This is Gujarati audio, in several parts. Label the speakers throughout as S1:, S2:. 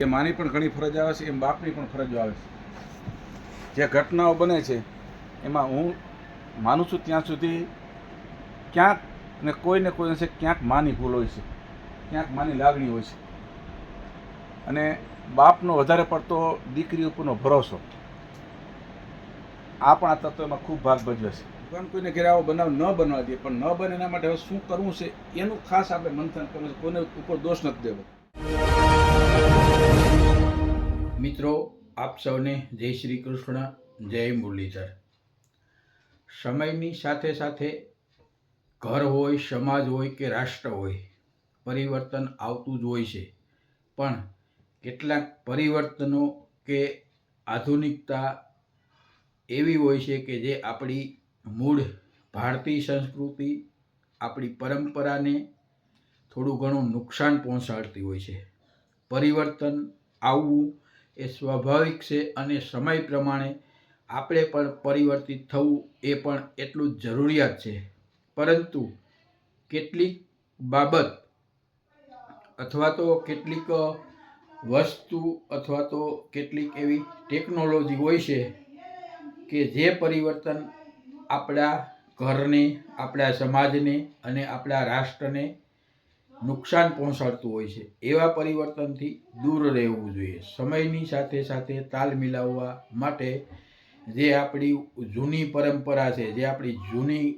S1: એ માની પણ ઘણી ફરજ આવે છે, એમ બાપની પણ ફરજો આવે છે. જે ઘટનાઓ બને છે, એમાં હું માનું છું ત્યાં સુધી ક્યાંક ને કોઈ ને કોઈ ક્યાંક માની ભૂલ હોય છે, ક્યાંક માની લાગણી હોય છે. અને બાપનો વધારે પડતો દીકરી ઉપરનો ભરોસો આ પણ આ તત્વમાં ખૂબ ભાગ ભજવે છે. ભગવાન કોઈને ઘરે આવો બનાવ ન બનવા દે, પણ ન બને એના માટે હવે શું કરવું છે, એનું ખાસ આપણે મંથન કરવું છે, કોઈને ઉપર દોષ નથી દેવો.
S2: મિત્રો, આપ સૌને જય શ્રી કૃષ્ણ, જય મુરલીધર. સમયની સાથે સાથે ઘર હોય, સમાજ હોય કે રાષ્ટ્ર હોય, પરિવર્તન આવતું જ હોય છે. પણ કેટલાક પરિવર્તનો કે આધુનિકતા એવી હોય છે કે જે આપણી મૂળ ભારતીય સંસ્કૃતિ, આપણી પરંપરાને થોડું ઘણું નુકસાન પહોંચાડતી હોય છે. પરિવર્તન આવવું એ સ્વાભાવિક છે અને સમય પ્રમાણે આપણે પણ પરિવર્તિત થવું એ પણ એટલું જ જરૂરિયાત છે. પરંતુ કેટલીક બાબત અથવા તો કેટલીક વસ્તુ અથવા તો કેટલીક એવી ટેકનોલોજી હોય છે કે જે પરિવર્તન આપણા ઘરને, આપણા સમાજને અને આપણા રાષ્ટ્રને નુકસાન પહોંચાડતું હોય છે. એવા પરિવર્તનથી દૂર રહેવું જોઈએ. સમયની સાથે સાથે તાલ મિલાવવા માટે જે આપણી જૂની પરંપરા છે, જે આપણી જૂની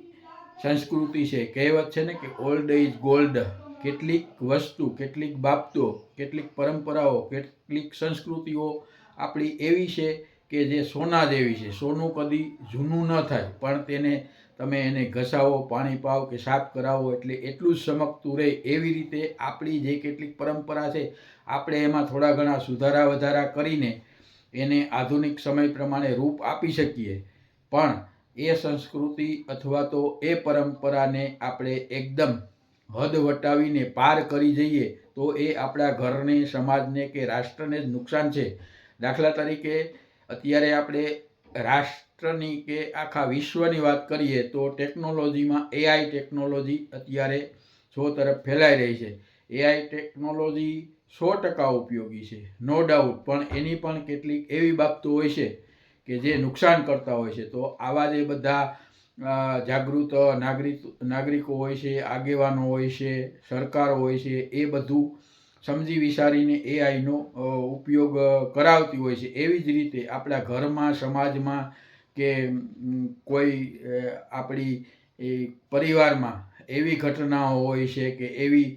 S2: સંસ્કૃતિ છે, કહેવત છે ને કે ઓલ્ડ ઇઝ ગોલ્ડ કેટલીક વસ્તુ, કેટલીક બાબતો, કેટલીક પરંપરાઓ, કેટલીક સંસ્કૃતિઓ આપણી એવી છે કે જે સોના જેવી છે, સોનું કદી જૂનું ન થાય, પણ તેને તમે એને ઘસાવો, પાણી પાવ કે સાફ કરાવો, એટલે એટલું જ ચમકતું રહે એવી રીતે આપણી જે કેટલીક પરંપરા છે, આપણે એમાં થોડા ઘણા સુધારા વધારા કરીને એને આધુનિક સમય પ્રમાણે રૂપ આપી શકીએ. પણ એ સંસ્કૃતિ અથવા તો એ પરંપરાને આપણે એકદમ હદ વટાવીને પાર કરી જઈએ, તો એ આપણા ઘરને, સમાજને કે રાષ્ટ્રને જ નુકસાન છે. દાખલા તરીકે અત્યારે આપણે રાષ્ટ્રની કે આખા વિશ્વની વાત કરીએ તો ટેકનોલોજીમાં એઆઈ ટેકનોલોજી અત્યારે સો તરફ ફેલાઈ રહી છે. એઆઈ ટેકનોલોજી સો ટકા ઉપયોગી છે નો ડાઉટ પણ એની પણ કેટલીક એવી બાબતો હોય છે કે જે નુકસાન કરતા હોય છે. તો આવા જે બધા જાગૃત નાગરિક નાગરિકો હોય છે, આગેવાનો હોય છે, સરકારો હોય છે, એ બધું સમજી વિચારીને એઆઈનો ઉપયોગ કરાવતી હોય છે. એવી જ રીતે આપણા ઘરમાં, સમાજમાં કે કોઈ આપણી પરિવારમાં એવી ઘટનાઓ હોય છે કે એવી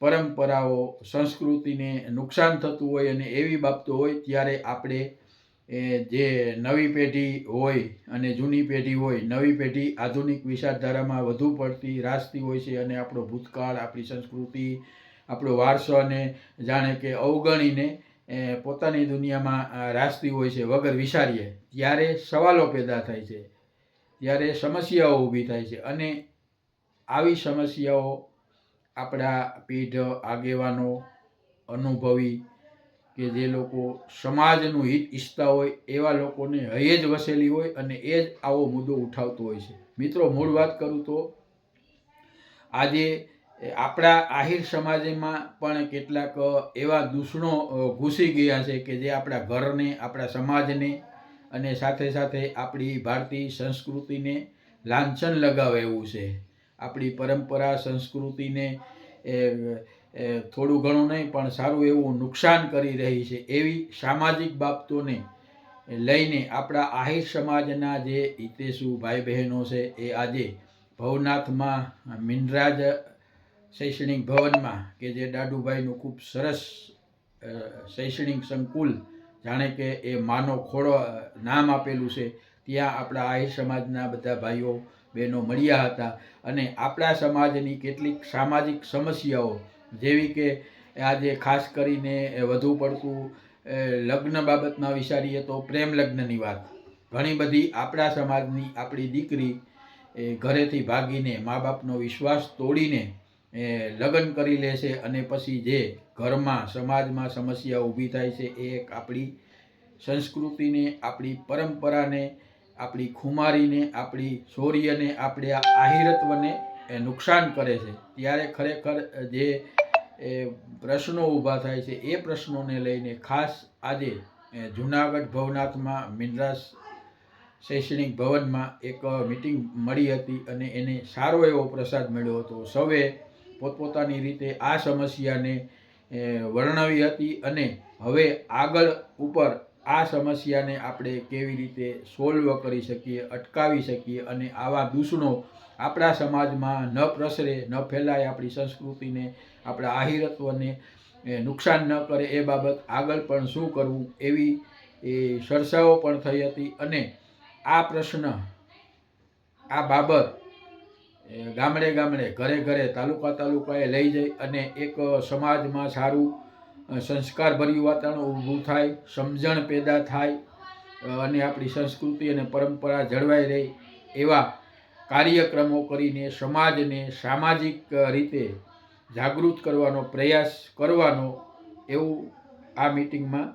S2: પરંપરાઓ, સંસ્કૃતિને નુકસાન થતું હોય અને એવી બાબતો હોય ત્યારે આપણે જે નવી પેઢી હોય અને જૂની પેઢી હોય, નવી પેઢી આધુનિક વિચારધારામાં વધુ પડતી રાજતી હોય છે અને આપણો ભૂતકાળ, આપણી સંસ્કૃતિ આપણો વારસોને જાણે કે અવગણીને પોતાની દુનિયામાં અ, હોય છે વગર વિચારીએ ત્યારે સવાલો પેદા થાય છે. ત્યારે સમસ્યાઓ ઊભી થાય છે અને આવી સમસ્યાઓ આપણા પીઢ આગેવાનો અનુભવી કે જે લોકો સમાજનું હિત ઈચ્છતા હોય એવા લોકોને હૈયે જ વસેલી હોય અને એ જ આવો મુદ્દો ઉઠાવતો હોય છે. મિત્રો મૂળ વાત કરું તો આજે આપણા આહિર સમાજમાં પણ કેટલાક એવા દૂષણો ઘૂસી ગયા છે કે જે આપણા ઘરને, આપણા સમાજને અને સાથે સાથે આપણી ભારતીય સંસ્કૃતિને લાંછન લગાવે એવું છે. આપણી પરંપરા, સંસ્કૃતિને થોડું ઘણું નહીં, પણ સારું એવું નુકસાન કરી રહી છે એવી સામાજિક બાબતોને લઈને આપણા આહિર સમાજના જે હિતેશુ ભાઈ બહેનો છે એ આજે ભવનાથમાં, મિનરાજ શૈક્ષણિક ભવનમાં કે જે દાદુભાઈનું ખૂબ સરસ શૈક્ષણિક સંકુલ, જાણે કે એ માનો ખોળો નામ આપેલું છે, ત્યાં આપણા આહિર સમાજના બધા ભાઈઓ, બહેનો મળ્યા હતા. અને આપણા સમાજની કેટલીક સામાજિક સમસ્યાઓ, જેવી કે આજે ખાસ કરીને વધુ પડતું લગ્ન બાબતમાં વિચારીએ તો પ્રેમ લગ્નની વાત. ઘણી બધી આપણા સમાજની આપણી દીકરી એ ઘરેથી ભાગીને મા બાપનો વિશ્વાસ તોડીને એ લગ્ન કરી લે છે અને પછી જે ઘરમાં સમાજમાં સમસ્યા ઊભી થાય છે, એ એક આપણી સંસ્કૃતિને, આપણી પરંપરાને, આપણી ખુમારીને, આપણી શૌર્યને, આપણે આહિરત્વને એ નુકસાન કરે છે. ત્યારે ખરેખર જે એ પ્રશ્નો ઊભા થાય છે, એ પ્રશ્નોને લઈને ખાસ આજે જુનાગઢ ભવનાથમાં મિનરાસ શૈક્ષણિક ભવનમાં એક મિટિંગ મળી હતી અને એને સારો એવો પ્રસાદ મળ્યો હતો. સૌએ પોતપોતાની રીતે આ સમસ્યાને વર્ણવી હતી અને હવે આગળ ઉપર આ સમસ્યાને આપણે કેવી રીતે સોલ્વ કરી શકીએ, અટકાવી શકીએ અને આવા દૂષણો આપણા સમાજમાં ન પ્રસરે, ન ફેલાય આપણી સંસ્કૃતિને, આપણા આહિરત્વને નુકસાન ન કરે એ બાબત આગળ પણ શું કરવું એવી, એ, ચર્ચાઓ પણ થઈ હતી અને આ પ્રશ્ન, આ બાબત ગામડે ગામડે, ઘરે ઘરે, તાલુકા તાલુકાએ લઈ જઈ અને એક સમાજમાં સારું સંસ્કારભર્યું વાતાવરણ ઊભું થાય, સમજણ પેદા થાય અને આપણી સંસ્કૃતિ અને પરંપરા જળવાઈ રહે એવા કાર્યક્રમો કરીને સમાજને સામાજિક રીતે જાગૃત કરવાનો પ્રયાસ કરવાનો એવું આ મિટિંગમાં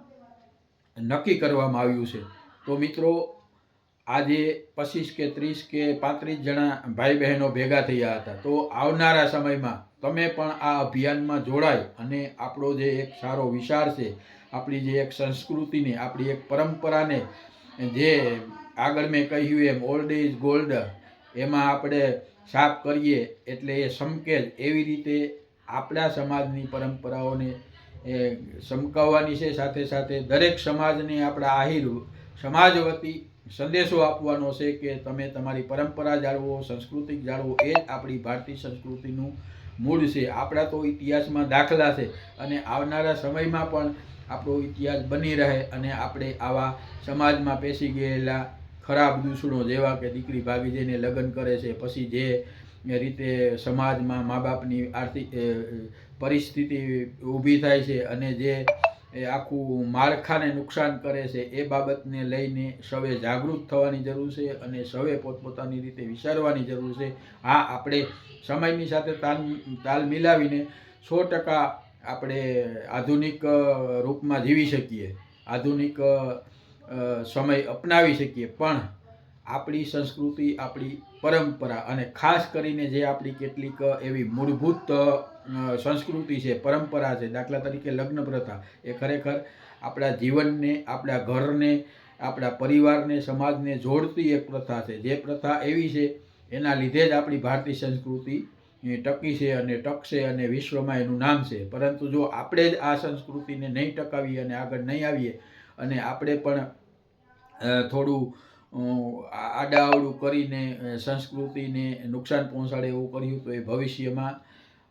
S2: નક્કી કરવામાં આવ્યું છે. તો મિત્રો આજે પચીસ કે ત્રીસ કે પાંત્રીસ જણા ભાઈ બહેનો ભેગા થયા હતા. તો આવનારા સમયમાં તમે પણ આ અભિયાનમાં જોડાય અને આપણો જે એક સારો વિચાર છે, આપણી જે એક સંસ્કૃતિને, આપણી એક પરંપરાને, જે આગળ મેં કહ્યું એમ ઓલ્ડ ઇઝ ગોલ્ડ એમાં આપણે સાફ કરીએ એટલે એ સમકે એવી રીતે આપણા સમાજની પરંપરાઓને, એ સમકાવવાની છે, સાથે સાથે દરેક સમાજને આપણા આહિર, સમાજ વતી સંદેશો આપવાનો છે કે તમે તમારી પરંપરા જાળવો, સંસ્કૃતિ જાળવો, એ જ આપણી ભારતીય સંસ્કૃતિનું મૂળ છે. આપણા તો ઇતિહાસમાં દાખલા છે અને આવનારા સમયમાં પણ આપણો ઇતિહાસ બની રહે અને આપણે આવા સમાજમાં પેસી ગયેલા ખરાબ દૂષણો જેવા કે દીકરી ભાગી જઈને લગ્ન કરે છે, પછી જે રીતે સમાજમાં મા બાપની આર્થિક પરિસ્થિતિ ઊભી થાય છે અને જે એ આખું માળખાને નુકસાન કરે છે, એ બાબતને લઈને સૌએ જાગૃત થવાની જરૂર છે અને સૌએ પોતપોતાની રીતે વિચારવાની જરૂર છે. હા આપણે સમયની સાથે તાલ તાલ મિલાવીને સો ટકા આપણે આધુનિક રૂપમાં જીવી શકીએ. આધુનિક સમય અપનાવી શકીએ. પણ આપણી સંસ્કૃતિ, આપણી પરંપરા અને ખાસ કરીને જે આપણી કેટલીક એવી મૂળભૂત સંસ્કૃતિ છે, પરંપરા છે, દાખલા તરીકે લગ્ન પ્રથા, એ ખરેખર આપણા જીવનને, આપણા ઘરને, આપણા પરિવારને, સમાજને જોડતી એક પ્રથા છે. જે પ્રથા એવી છે, એના લીધે જ આપણી ભારતીય સંસ્કૃતિ ટકી છે અને ટકશે અને વિશ્વમાં એનું નામ છે. પરંતુ જો આપણે જ આ સંસ્કૃતિને નહીં ટકાવીએ અને આગળ નહીં આવીએ અને આપણે પણ થોડું અ, આડાઅવળું કરીને સંસ્કૃતિને નુકસાન પહોંચાડે એવું કર્યું તો એ ભવિષ્યમાં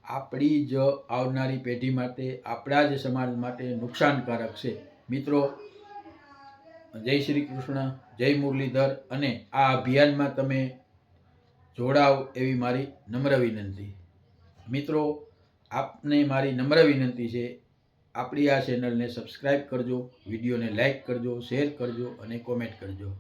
S2: આપણી જ આવનારી પેઢી માટે આપણા જ સમાજ માટે નુકસાનકારક છે. મિત્રો જય શ્રી કૃષ્ણ જય મુરલીધર અને આ અભિયાનમાં તમે જોડાવ એવી મારી નમ્ર વિનંતી. મિત્રો આપને મારી નમ્ર વિનંતી છે આપણી આ ચેનલને સબસ્ક્રાઈબ કરજો વિડીયોને લાઈક કરજો શેર કરજો અને કોમેન્ટ કરજો.